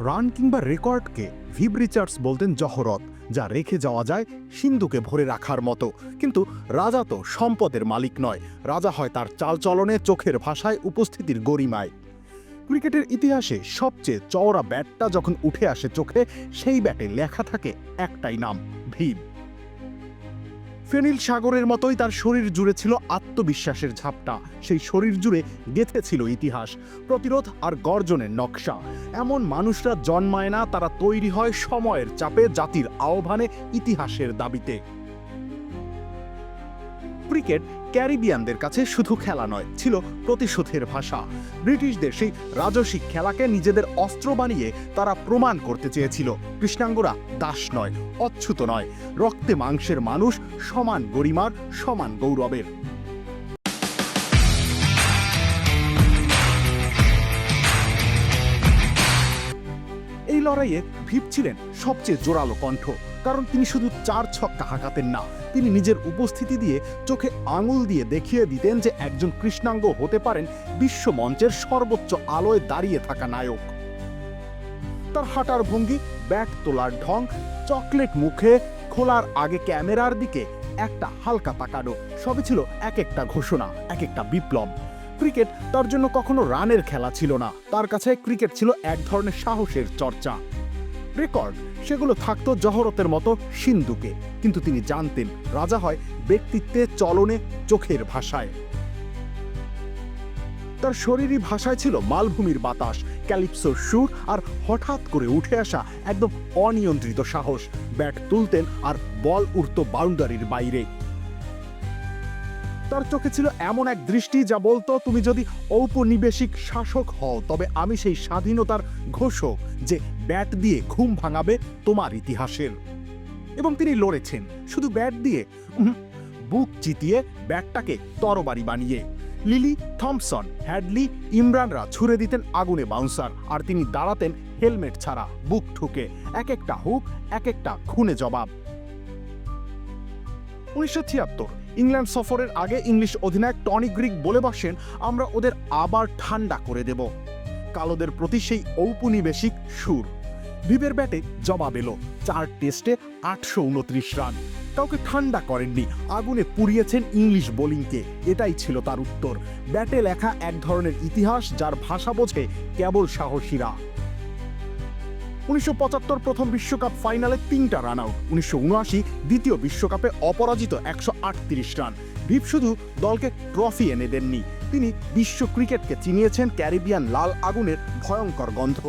Run কিংবা রেকর্ডকে Viv Richards বলতেন জহরত, যা রেখে যাওয়া যায় সিন্ধুকে ভরে রাখার মতো। কিন্তু রাজা তো সম্পদের মালিক নয়, রাজা হয় তার চালচলনে চোখের ভাষায় উপস্থিতির গরিমায়। ক্রিকেটের ইতিহাসে সবচেয়ে চওড়া ব্যাটটা যখন উঠে আসে চোখে, সেই ব্যাটে লেখা থাকে একটাই নাম, ভিভ। ফেনিল সাগরের মতোই তার শরীর জুড়ে ছিল আত্মবিশ্বাসের ঝাপটা। সেই শরীর জুড়ে গেঁথেছিল ইতিহাস, প্রতিরোধ আর গর্জনের নকশা। এমন মানুষরা জন্মায় না, তারা তৈরি হয় সময়ের চাপে জাতির আহ্বানে ইতিহাসের দাবিতে। ক্রিকেট ক্যারিবিয়ানদের কাছে শুধু খেলা নয়, ছিল প্রতিশোধের ভাষা। ব্রিটিশদের সেই রাজসিক খেলাকে নিজেদের অস্ত্র বানিয়ে তারা প্রমাণ করতে চেয়েছিল। কৃষ্ণাঙ্গরা দাস নয় অচ্ছুত নয়। রক্তে মাংসের মানুষ সমান গরিমার, সমান গৌরবের। লড়াইয়ে ভিপ ছিলেন সবচেয়ে জোরালো কণ্ঠ, কারণ তিনি শুধু চার ছক্কা হাঁকাতেন না, তিনি নিজের উপস্থিতি দিয়ে চোখে আঙুল দিয়ে দেখিয়ে দিতেন যে একজন কৃষ্ণাঙ্গ হতে পারেন বিশ্ব মঞ্চের সর্বোচ্চ আলোয় দাঁড়িয়ে থাকা নায়ক। তার হাঁটার ভঙ্গি, ব্যাট তোলার ঢং, চকলেট মুখে খোলার আগে ক্যামেরার দিকে একটা হালকা তাকানো, সবই ছিল এক একটা ঘোষণা এক একটা বিপ্লব। ক্রিকেট তার জন্য কখনো রানের খেলা ছিল না। তার কাছে ক্রিকেট ছিল এক ধরনের সাহসের চর্চা। রেকর্ড, সেগুলো থাকতো জহরতের মতো সিন্ধুকে। কিন্তু তিনি জানতেন, রাজা হয় ব্যক্তিত্বে চলনে চোখের ভাষায়। তার শরীরী ভাষায় ছিল মালভূমির বাতাস, ক্যালিপসোর সুর আর হঠাৎ করে উঠে আসা একদম অনিয়ন্ত্রিত সাহস। ব্যাট তুলতেন আর বল উঠত বাউন্ডারির বাইরে। তার চোখে ছিল এমন এক দৃষ্টি যা বলতো, তুমি যদি ঔপনিবেশিক শাসক হও, তবে আমি সেই স্বাধীনতার ঘোষক যে ব্যাট দিয়ে ঘুম ভাঙাবে তোমার ইতিহাসের। এবং তিনি লড়েছেন, শুধু ব্যাট দিয়ে বুক চিতিয়ে ব্যাটটাকে তরবারি বানিয়ে। লিলি থমসন, হ্যাডলি ইমরানরা ছুড়ে দিতেন আগুনে বাউন্সার, আর তিনি দাঁড়াতেন হেলমেট ছাড়া, বুক ঠুকে, এক একটা হুক, এক একটা খুনে জবাব। উনিশশো ছিয়াত্তর ইংল্যান্ড সফরের আগে ইংলিশ অধিনায়ক টনি গ্রিক বলে বসেন, আমরা ওদের আবার ঠান্ডা করে দেব। কালোদের প্রতি সেই ঔপনিবেশিক সুর। ভিভের ব্যাটে জবাব এলো, চার টেস্টে আটশো উনত্রিশ রান। কাউকে ঠান্ডা করেননি, আগুনে পুড়িয়েছেন ইংলিশ বোলিংকে। এটাই ছিল তার উত্তর। ব্যাটে লেখা এক ধরনের ইতিহাস যার ভাষা বোঝে কেবল সাহসীরা। উনিশশো পঁচাত্তর প্রথম বিশ্বকাপ ফাইনালে তিনটা রান আউট উনিশশো উনআশি দ্বিতীয় বিশ্বকাপে অপরাজিত একশো আটত্রিশ রান। ভিপ শুধু দলকে ট্রফি এনে দেননি, তিনি বিশ্ব ক্রিকেটকে চিনিয়েছেন ক্যারিবিয়ান লাল আগুনের ভয়ঙ্কর গন্ধ।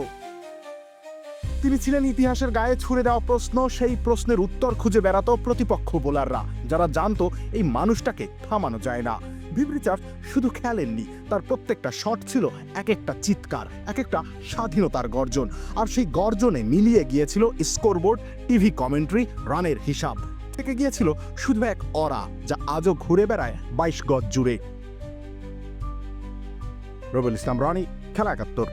তিনি ছিলেন ইতিহাসের গায়ে ছুড়ে দেওয়া প্রশ্ন, সেই প্রশ্নের উত্তর খুঁজে বেড়াতো প্রতিপক্ষ বোলাররা, যারা জানতো এই মানুষটাকে থামানো যায় না। ভিভ রিচার্ড শুধু খেলেননি, তার প্রত্যেকটা শট ছিল এক একটা চিৎকার এক একটা স্বাধীনতার গর্জন, আর সেই গর্জনে মিলিয়ে গিয়েছিল স্কোরবোর্ড, টিভি কমেন্ট্রি, রানের হিসাব। থেকে গিয়েছিল শুধু এক অরা, যা আজও ঘুরে বেড়ায় বাইশ গজ জুড়ে। রবুল ইসলাম, রানি, খেলা একাত্তর।